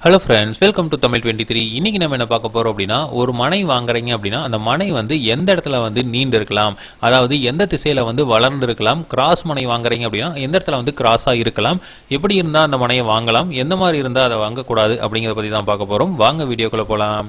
Hello friends welcome to Tamil twenty three இன்றைக்கி நம்ம என்ன பார்க்க போகிறோம் அப்படின்னா ஒரு மனை வாங்குறீங்க அப்படின்னா அந்த மனை வந்து எந்த இடத்துல வந்து நீண்டு இருக்கலாம் அதாவது எந்த திசையில் வந்து வளர்ந்துருக்கலாம்? கிராஸ் மனை வாங்குறீங்க அப்படின்னா எந்த இடத்துல வந்து கிராஸாக இருக்கலாம்? எப்படி இருந்தால் அந்த மனையை வாங்கலாம்? எந்த மாதிரி இருந்தால் அதை வாங்கக்கூடாது அப்படிங்கிறத பற்றி தான் பார்க்க போகிறோம் வாங்க வீடியோக்குள்ளே போகலாம்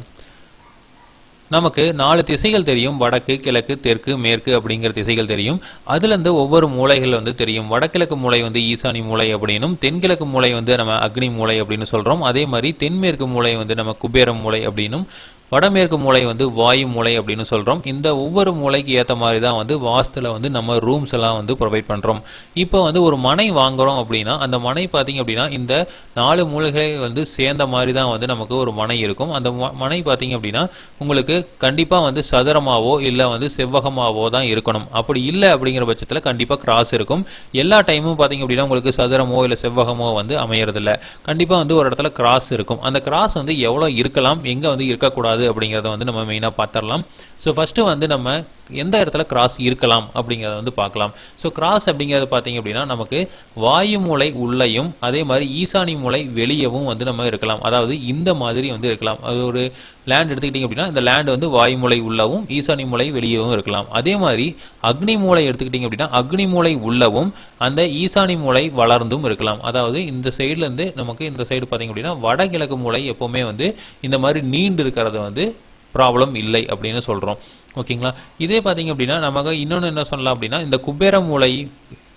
நமக்கு நாலு திசைகள் தெரியும். வடக்கு கிழக்கு தெற்கு மேற்கு அப்படிங்கிற திசைகள் தெரியும். அதுலேருந்து ஒவ்வொரு மூலைகள் வந்து தெரியும். வடகிழக்கு மூலை வந்து ஈசானி மூலை அப்படின்னும் தென்கிழக்கு மூலை வந்து நம்ம அக்னி மூலை அப்படின்னு சொல்கிறோம் அதே மாதிரி தென்மேற்கு மூலை வந்து நம்ம குபேரம் மூலை அப்படின்னும். வடமேற்கு மூலை வந்து வாயு மூலை அப்படின்னு சொல்கிறோம் இந்த ஒவ்வொரு மூலைக்கு ஏற்ற மாதிரி தான் வந்து வாஸ்துல வந்து நம்ம ரூம்ஸ் எல்லாம் வந்து ப்ரொவைட் பண்ணுறோம் இப்போ வந்து ஒரு மனை வாங்குறோம் அப்படின்னா அந்த மனை பார்த்தீங்க அப்படின்னா இந்த நாலு மூலைகளை வந்து சேர்ந்த மாதிரி தான் வந்து நமக்கு ஒரு மனை இருக்கும். அந்த ம- மனை பார்த்தீங்க அப்படின்னா உங்களுக்கு கண்டிப்பாக வந்து சதுரமாவோ இல்லை வந்து செவ்வகமாவோ தான் இருக்கணும். அப்படி இல்லை அப்படிங்கிற பட்சத்தில் கண்டிப்பாக கிராஸ் இருக்கும். எல்லா டைமும் பார்த்தீங்க அப்படின்னா உங்களுக்கு சதுரமோ இல்லை செவ்வகமோ வந்து அமையறதில்ல. கண்டிப்பாக வந்து ஒரு இடத்துல கிராஸ் இருக்கும். அந்த கிராஸ் வந்து எவ்வளோ இருக்கலாம் எங்கே வந்து இருக்கக்கூடாது அப்படிங்கிறத வந்து நம்ம மெயினாக பார்த்துடலாம். ஸோ ஃபஸ்ட்டு வந்து நம்ம எந்த இடத்துல கிராஸ் இருக்கலாம் அப்படிங்கிறத வந்து பார்க்கலாம். ஸோ கிராஸ் அப்படிங்கிறது பார்த்தீங்க அப்படின்னா நமக்கு வாயு மூலை உள்ளேயும் அதே மாதிரி ஈசானி மூலை வெளியவும் வந்து நம்ம இருக்கலாம். அதாவது இந்த மாதிரி வந்து இருக்கலாம். அது ஒரு லேண்ட் எடுத்துக்கிட்டிங்க அப்படின்னா இந்த லேண்ட் வந்து வாயு மூலை உள்ளவும் ஈசானி மூலை வெளியவும் இருக்கலாம். அதே மாதிரி அக்னி மூலை எடுத்துக்கிட்டிங்க அப்படின்னா அக்னி மூலை உள்ளவும் அந்த ஈசானி மூலை வளர்ந்தும் இருக்கலாம். அதாவது இந்த சைட்லேருந்து நமக்கு இந்த சைடு பார்த்தீங்க அப்படின்னா வடகிழக்கு மூளை எப்போவுமே வந்து இந்த மாதிரி நீண்டு இருக்கிறது வந்து ப்ராப்ளம் இல்லை அப்படின்னு சொல்கிறோம் ஓகேங்களா? இதே பார்த்தீங்க அப்படின்னா நமக்கு இன்னொன்று என்ன சொல்லலாம் அப்படின்னா இந்த குபேர மூலை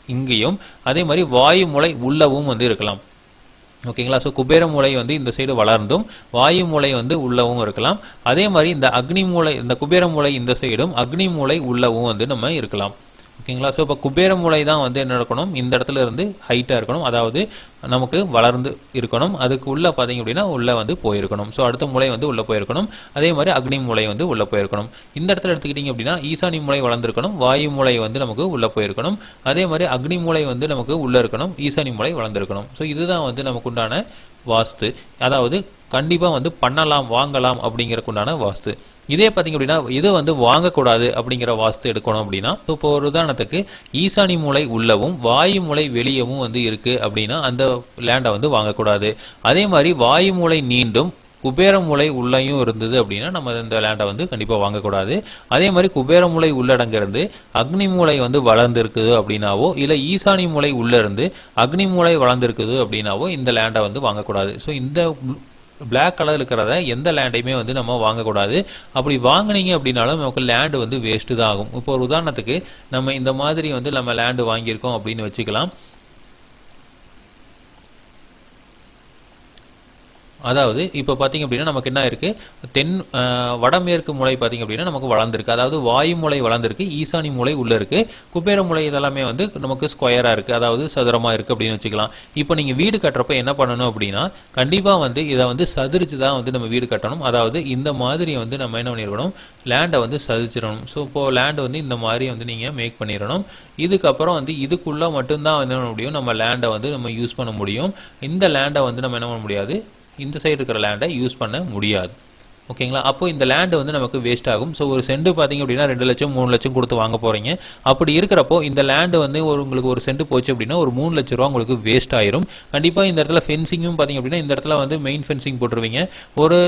இங்கேயும் அதே மாதிரி வாயு மூலை உள்ளவும் வந்து இருக்கலாம். ஓகேங்களா? ஸோ குபேர மூலை வந்து இந்த சைடு வளர்ந்தும் வாயு மூலை வந்து உள்ளவும் இருக்கலாம். அதே மாதிரி இந்த அக்னி மூலை இந்த குபேர மூலை இந்த சைடும் அக்னி மூலை உள்ளவும் வந்து நம்ம இருக்கலாம். ஓகேங்களா? ஸோ இப்போ குபேர மூலை தான் வந்து என்ன இருக்கணும்? இந்த இடத்துல இருந்து ஹைட்டாக இருக்கணும். அதாவது நமக்கு வளர்ந்து இருக்கணும். அதுக்கு உள்ள பார்த்தீங்க அப்படின்னா உள்ள வந்து போயிருக்கணும். ஸோ அடுத்த மூலை வந்து உள்ள போயிருக்கணும். அதே மாதிரி அக்னி மூலை வந்து உள்ள போயிருக்கணும். இந்த இடத்துல எடுத்துக்கிட்டிங்க அப்படின்னா ஈசானி மூலை வளர்ந்துருக்கணும். வாயு மூலை வந்து நமக்கு உள்ள போயிருக்கணும். அதே மாதிரி அக்னி மூலை வந்து நமக்கு உள்ள இருக்கணும். ஈசானி மூலை வளர்ந்துருக்கணும். ஸோ இதுதான் வந்து நமக்கு உண்டான வாஸ்து. அதாவது கண்டிப்பாக வந்து பண்ணலாம் வாங்கலாம் அப்படிங்கிறக்குண்டான வாஸ்து. இதே பார்த்தீங்க அப்படின்னா இது வந்து வாங்கக்கூடாது அப்படிங்கிற வாஸ்து எடுக்கணும் அப்படின்னா இப்போ ஒரு உதாரணத்துக்கு ஈசானி மூலை உள்ளவும் வாயு மூலை வெளியவும் வந்து இருக்கு அப்படின்னா அந்த லேண்டை வந்து வாங்கக்கூடாது. அதே மாதிரி வாயு மூலை நீண்டும் குபேர மூலை உள்ளேயும் இருந்தது அப்படின்னா நம்ம இந்த லேண்டை வந்து கண்டிப்பாக வாங்கக்கூடாது. அதே மாதிரி குபேர மூலை உள்ளடங்கிருந்து அக்னி மூலை வந்து வளர்ந்துருக்குது அப்படின்னாவோ இல்லை ஈசானி மூலை உள்ள இருந்து அக்னி மூலை வளர்ந்துருக்குது அப்படின்னாவோ இந்த லேண்டை வந்து வாங்கக்கூடாது. ஸோ இந்த பிளாக் கலர் இருக்கிறத எந்த லேண்டையுமே வந்து நம்ம வாங்கக்கூடாது. அப்படி வாங்கினீங்க அப்படின்னாலும் நமக்கு லேண்டு வந்து வேஸ்ட்டு தான் ஆகும். இப்போ ஒரு உதாரணத்துக்கு நம்ம இந்த மாதிரி வந்து நம்ம லேண்டு வாங்கியிருக்கோம் அப்படின்னு வச்சுக்கலாம். அதாவது இப்போ பார்த்தீங்க அப்படின்னா நமக்கு என்ன இருக்கு? தென் வடமேற்கு மூலை பார்த்தீங்க அப்படின்னா நமக்கு வளர்ந்துருக்கு. அதாவது வாயு மூலை வளர்ந்துருக்கு ஈசானி மூலை உள்ளே இருக்கு. குபேர மூலை இதெல்லாமே வந்து நமக்கு ஸ்கொயராக இருக்குது அதாவது சதுரமாக இருக்குது அப்படின்னு வச்சுக்கலாம். இப்போ நீங்கள் வீடு கட்டுறப்ப என்ன பண்ணணும் அப்படின்னா கண்டிப்பாக வந்து இதை வந்து சதுரிச்சு தான் வந்து நம்ம வீடு கட்டணும். அதாவது இந்த மாதிரி வந்து நம்ம என்ன பண்ணிருக்கணும் லேண்டை வந்து சதிச்சிடணும். ஸோ இப்போ லேண்ட் வந்து இந்த மாதிரி வந்து நீங்கள் மேக் பண்ணிடணும். இதுக்கப்புறம் வந்து இதுக்குள்ளே மட்டும்தான் என்ன பண்ண முடியும்? நம்ம லேண்டை வந்து நம்ம யூஸ் பண்ண முடியும். இந்த லேண்டை வந்து நம்ம என்ன பண்ண முடியாது? இந்த சைடு இருக்கிற லேண்டை யூஸ் பண்ண முடியாது. ஓகேங்களா அப்போ இந்த லேண்டு வந்து நமக்கு வேஸ்ட் ஆகும். ஸோ ஒரு செண்டு பார்த்தீங்க அப்படின்னா ரெண்டு லட்சம் மூணு லட்சம் கொடுத்து வாங்க போகிறீங்க அப்படி இருக்கிறப்போ இந்த லேண்டு வந்து ஒரு உங்களுக்கு ஒரு செண்டு போச்சு அப்படின்னா ஒரு மூணு லட்ச ரூபா உங்களுக்கு வேஸ்ட் ஆயிரும். கண்டிப்பாக இந்த இடத்துல ஃபென்சிங்கும் பார்த்தீங்க அப்படின்னா இந்த இடத்துல வந்து மெயின் ஃபென்சிங் போட்டுருவீங்க. ஒரு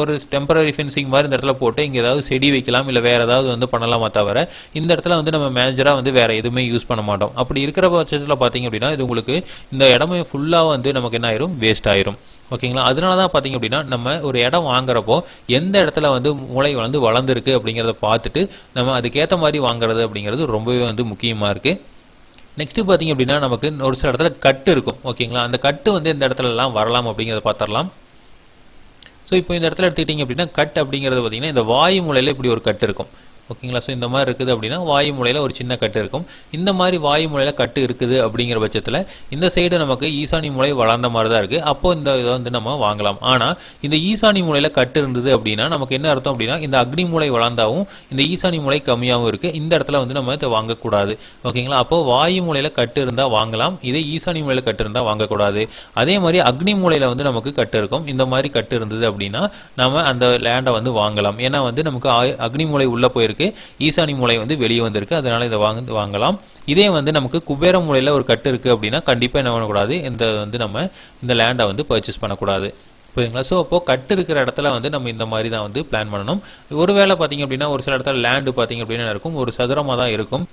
ஒரு டெம்பரரி ஃபென்சிங் மாதிரி இந்த இடத்துல போட்டு இங்கே ஏதாவது செடி வைக்கலாம் இல்லை வேறு ஏதாவது வந்து பண்ணலாமா தவிர இந்த இடத்துல வந்து நம்ம மேனேஜராக வந்து வேறு எதுவுமே யூஸ் பண்ண மாட்டோம். அப்படி இருக்கிற பட்சத்தில் பார்த்தீங்க அப்படின்னா இது உங்களுக்கு இந்த இடமே ஃபுல்லாக வந்து நமக்கு என்ன ஆயிரும்? வேஸ்ட் ஆயிரும். ஓகேங்களா? அதனால தான் பார்த்தீங்க அப்படின்னா நம்ம ஒரு இடம் வாங்குறப்போ எந்த இடத்துல வந்து மூளை வந்து வளர்ந்துருக்கு அப்படிங்கிறத பார்த்துட்டு நம்ம அதுக்கேற்ற மாதிரி வாங்குறது அப்படிங்கிறது ரொம்பவே வந்து முக்கியமாக இருக்குது நெக்ஸ்ட்டு பார்த்தீங்க அப்படின்னா நமக்கு ஒரு சில இடத்துல கட்டு இருக்கும். ஓகேங்களா? அந்த கட்டு வந்து இந்த இடத்துலலாம் வரலாம் அப்படிங்கிறத பார்த்துடலாம் ஸோ இப்போ இந்த இடத்துல எடுத்துக்கிட்டிங்க அப்படின்னா கட் அப்படிங்கிறது பார்த்தீங்கன்னா இந்த வாயு மூலையில் இப்படி ஒரு கட்டு இருக்கும். ஓகேங்களா? ஸோ இந்த மாதிரி இருக்குது அப்படின்னா வாயு மூலையில் ஒரு சின்ன கட்டு இருக்கும். இந்த மாதிரி வாயு மூலையில் கட்டு இருக்குது அப்படிங்கிற பட்சத்தில் இந்த சைடு நமக்கு ஈசானி மூலை வளர்ந்த மாதிரி தான் இருக்குது அப்போது இந்த இதை வந்து நம்ம வாங்கலாம். ஆனால் இந்த ஈசானி மூலையில் கட்டு இருந்தது அப்படின்னா நமக்கு என்ன அர்த்தம் அப்படின்னா இந்த அக்னி மூலை வளர்ந்தாவும் இந்த ஈசானி மூலை கம்மியாகவும் இருக்குது இந்த இடத்துல வந்து நம்ம இதை வாங்கக்கூடாது. ஓகேங்களா? அப்போது வாயு மூலையில் கட்டு இருந்தால் வாங்கலாம். இதே ஈசானி மூலையில் கட்டு இருந்தால் வாங்கக்கூடாது. அதே மாதிரி அக்னி மூலையில் வந்து நமக்கு கட்டு இருக்கும். இந்த மாதிரி கட்டு இருந்தது அப்படின்னா நம்ம அந்த லேண்டை வந்து வாங்கலாம். ஏன்னா வந்து நமக்கு அக்னி மூலை உள்ளே போயிருக்கு. உங்களுக்கு ஈசானி மூலை வந்து வெளியே வந்திருக்கு. அதனால இதை வாங்க வாங்கலாம். இதே வந்து நமக்கு குபேர மூலையில் ஒரு கட்டு இருக்குது அப்படின்னா கண்டிப்பாக என்ன பண்ணக்கூடாது? இந்த வந்து நம்ம இந்த லேண்டை வந்து பர்ச்சேஸ் பண்ணக்கூடாது. புரியுதுங்களா? ஸோ அப்போது கட்டு இருக்கிற இடத்துல வந்து நம்ம இந்த மாதிரி தான் வந்து பிளான் பண்ணணும். ஒரு வேளை பார்த்தீங்க அப்படின்னா ஒரு சில இடத்துல லேண்டு பார்த்தீங்க அப்படின்னா இருக்கும்? ஒரு சதுரமாக தான் இருக்கும்.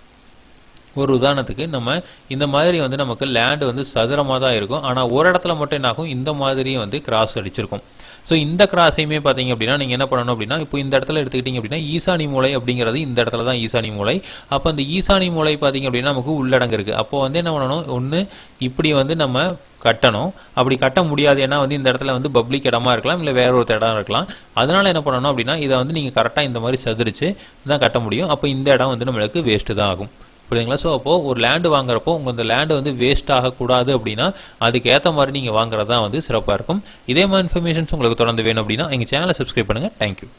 ஒரு உதாரணத்துக்கு நம்ம இந்த மாதிரி வந்து நமக்கு லேண்டு வந்து சதுரமாக தான் இருக்கும். ஆனால் ஒரு இடத்துல மட்டும் என்ன ஆகும்? இந்த மாதிரி வந்து கிராஸ் அடிச்சிருக்கும். ஸோ இந்த கிராஸையுமே பார்த்தீங்க அப்படின்னா நீங்கள் என்ன பண்ணணும் அப்படின்னா இப்போ இந்த இடத்துல எடுத்துக்கிட்டீங்க அப்படின்னா ஈசானி மூலை அப்படிங்கிறது இந்த இடத்துல தான் ஈசானி மூலை. அப்போ அந்த ஈசானி மூலை பார்த்தீங்க அப்படின்னா நமக்கு உள்ளடங்கு இருக்குது அப்போ வந்து என்ன பண்ணணும்? ஒன்று இப்படி வந்து நம்ம கட்டணும். அப்படி கட்ட முடியாது. ஏன்னா வந்து இந்த இடத்துல வந்து பப்ளிக் இடமா இருக்கலாம் இல்லை வேற ஒரு இடம் இருக்கலாம். அதனால என்ன பண்ணணும் அப்படின்னா இதை வந்து நீங்கள் கரெக்டாக இந்த மாதிரி சதுரிச்சு தான் கட்ட முடியும். அப்போ இந்த இடம் வந்து நம்மளுக்கு வேஸ்ட்டு தான் ஆகும். புரியுதுங்களா? ஸோ அப்போது ஒரு லேண்டு வாங்குறப்போ உங்கள் இந்த லேண்டு வந்து வேஸ்ட் ஆகக்கூடாது அப்படின்னா அதுக்கு ஏற்ற மாதிரி நீங்கள் வாங்குறது தான் வந்து சிறப்பாக இருக்கும். இதே மாதிரி இன்ஃபர்மேஷன்ஸ் உங்களுக்கு தொடர்ந்து வேணும் அப்படின்னா எங்கள் சேனலை சப்ஸ்கிரைப் பண்ணுங்கள் தேங்க்யூ